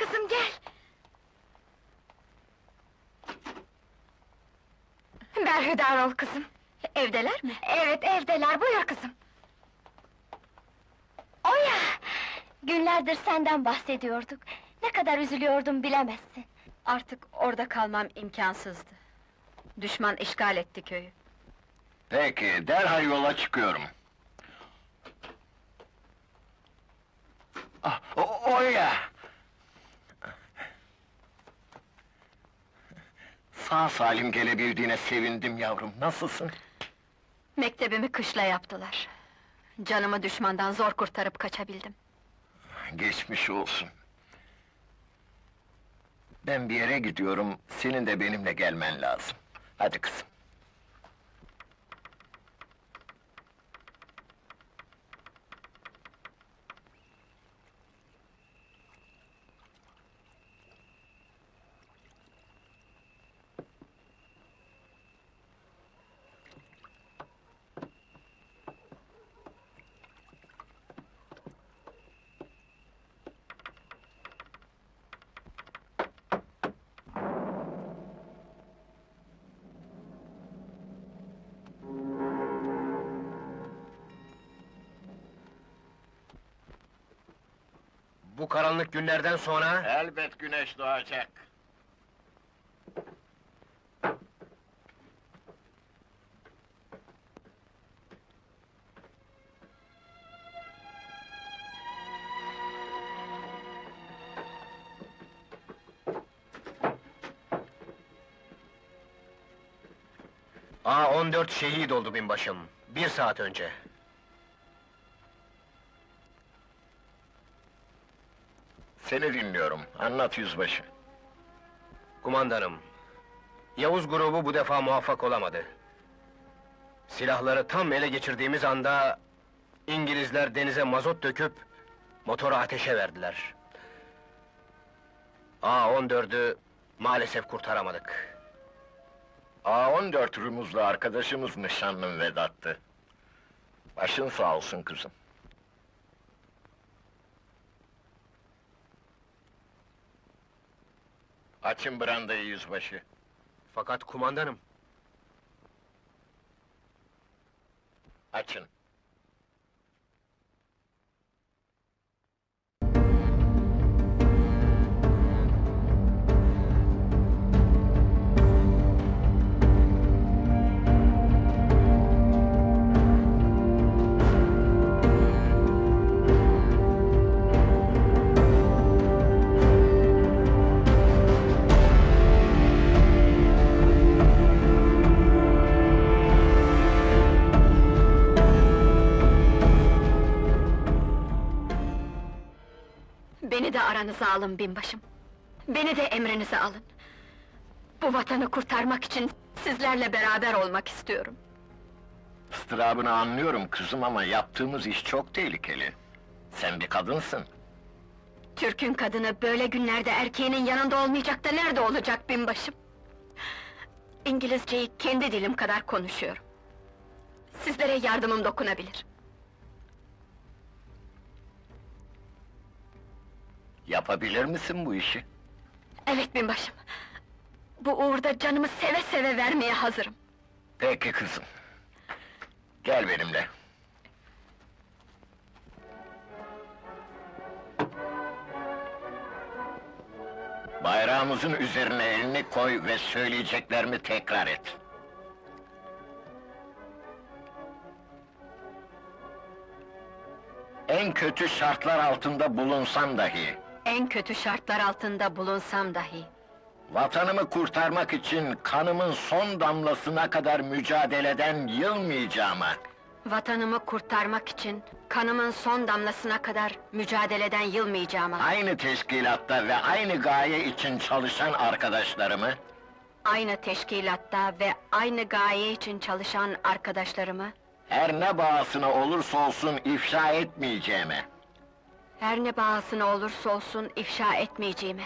kızım gel. Berhudar ol kızım. Evdeler mi? Evet evdeler buyur kızım. Oya! Günlerdir senden bahsediyorduk. Ne kadar üzülüyordum bilemezsin. Artık orada kalmam imkansızdı. Düşman işgal etti köyü. Peki, derhal yola çıkıyorum. Ah, o, o ya! Sağ salim gelebildiğine sevindim yavrum, nasılsın? Mektebimi kışla yaptılar. Canımı düşmandan zor kurtarıp kaçabildim. Geçmiş olsun. Ben bir yere gidiyorum, senin de benimle gelmen lazım. Hadi kızım. Bu karanlık günlerden sonra Elbet güneş doğacak. A14 şehit oldu binbaşım. Bir saat önce. Seni dinliyorum, anlat yüzbaşı. Kumandanım, Yavuz grubu bu defa muvaffak olamadı. Silahları tam ele geçirdiğimiz anda... ...İngilizler denize mazot döküp... ...motoru ateşe verdiler. A14'ü maalesef kurtaramadık. A14 Rumuzlu arkadaşımız nişanlım Vedat'tı. Başın sağ olsun kızım. Açın brandayı yüzbaşı. Fakat kumandanım, Açın. Aranıza alın binbaşım. Beni de emrinize alın. Bu vatanı kurtarmak için sizlerle beraber olmak istiyorum. Istırabını anlıyorum kızım ama yaptığımız iş çok tehlikeli. Sen bir kadınsın. Türk'ün kadını böyle günlerde erkeğinin yanında olmayacak da nerede olacak binbaşım? İngilizceyi kendi dilim kadar konuşuyorum. Sizlere yardımım dokunabilir. Yapabilir misin bu işi? Evet binbaşım. Bu uğurda canımı seve seve vermeye hazırım. Peki kızım. Gel benimle. Bayrağımızın üzerine elini koy ve söyleyeceklerimi tekrar et. En kötü şartlar altında bulunsam dahi, En kötü şartlar altında bulunsam dahi... vatanımı kurtarmak için kanımın son damlasına kadar mücadeleden yılmayacağıma, Vatanımı kurtarmak için kanımın son damlasına kadar mücadeleden yılmayacağıma, aynı teşkilatta ve aynı gaye için çalışan arkadaşlarımı, aynı teşkilatta ve aynı gaye için çalışan arkadaşlarımı, her ne bağısına olursa olsun ifşa etmeyeceğime, her ne bahasına olursa olsun ifşa etmeyeceğime,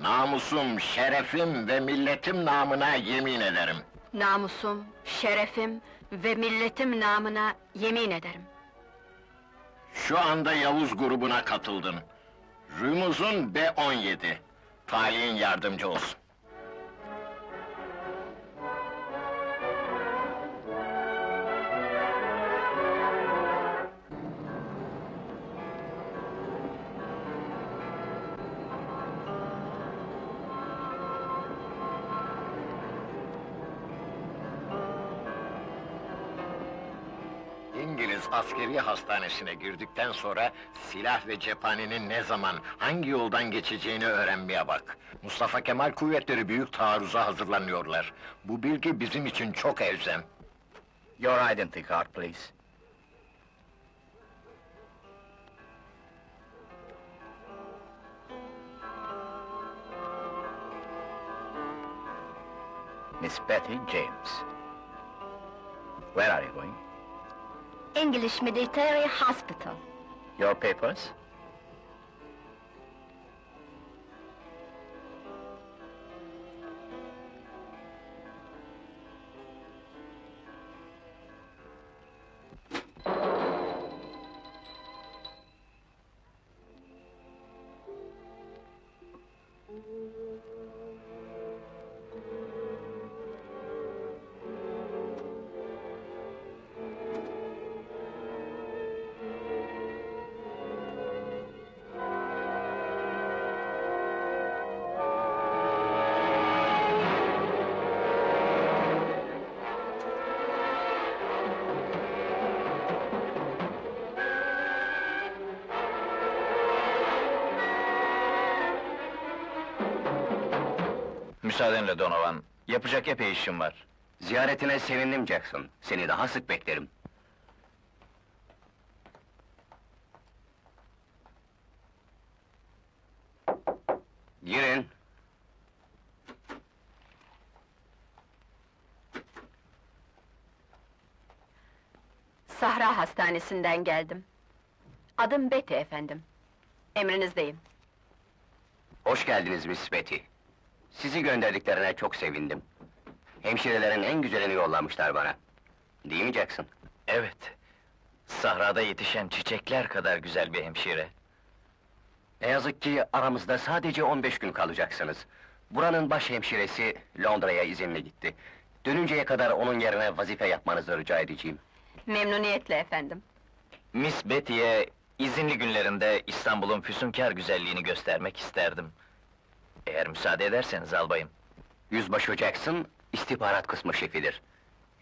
namusum, şerefim ve milletim namına yemin ederim. namusum, şerefim ve milletim namına yemin ederim. Şu anda Yavuz grubuna katıldın. Rümuzun B17. Talihin yardımcı olsun. Askeri hastanesine girdikten sonra silah ve cephanenin ne zaman, hangi yoldan geçeceğini öğrenmeye bak. Mustafa Kemal kuvvetleri büyük taarruza hazırlanıyorlar. Bu bilgi bizim için çok elzem. Your identity card, please. Miss Betty James. Where are you going? English Military Hospital. Your papers? Müsaadenle Donovan, yapacak epey işim var. Ziyaretine sevindim Jackson. Seni daha sık beklerim. Girin. Sahra Hastanesi'nden geldim. Adım Betty efendim. Emrinizdeyim. Hoş geldiniz Miss Betty. Sizi gönderdiklerine çok sevindim. Hemşirelerin en güzelini yollamışlar bana. Değil mi Jackson? Evet, sahrada yetişen çiçekler kadar güzel bir hemşire. Ne yazık ki aramızda sadece 15 gün kalacaksınız. Buranın baş hemşiresi Londra'ya izinle gitti. Dönünceye kadar onun yerine vazife yapmanızı rica edeceğim. Memnuniyetle efendim. Miss Betty'ye izinli günlerinde İstanbul'un füsunkar güzelliğini göstermek isterdim. Eğer müsaade ederseniz albayım. Yüzbaşı Jackson, istihbarat kısmı şefidir.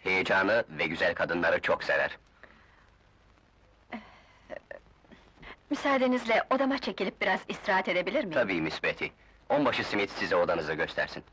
Heyecanı ve güzel kadınları çok sever. Müsaadenizle odama çekilip biraz istirahat edebilir miyim? Tabii Miss Betty. Onbaşı Smith size odanızı göstersin.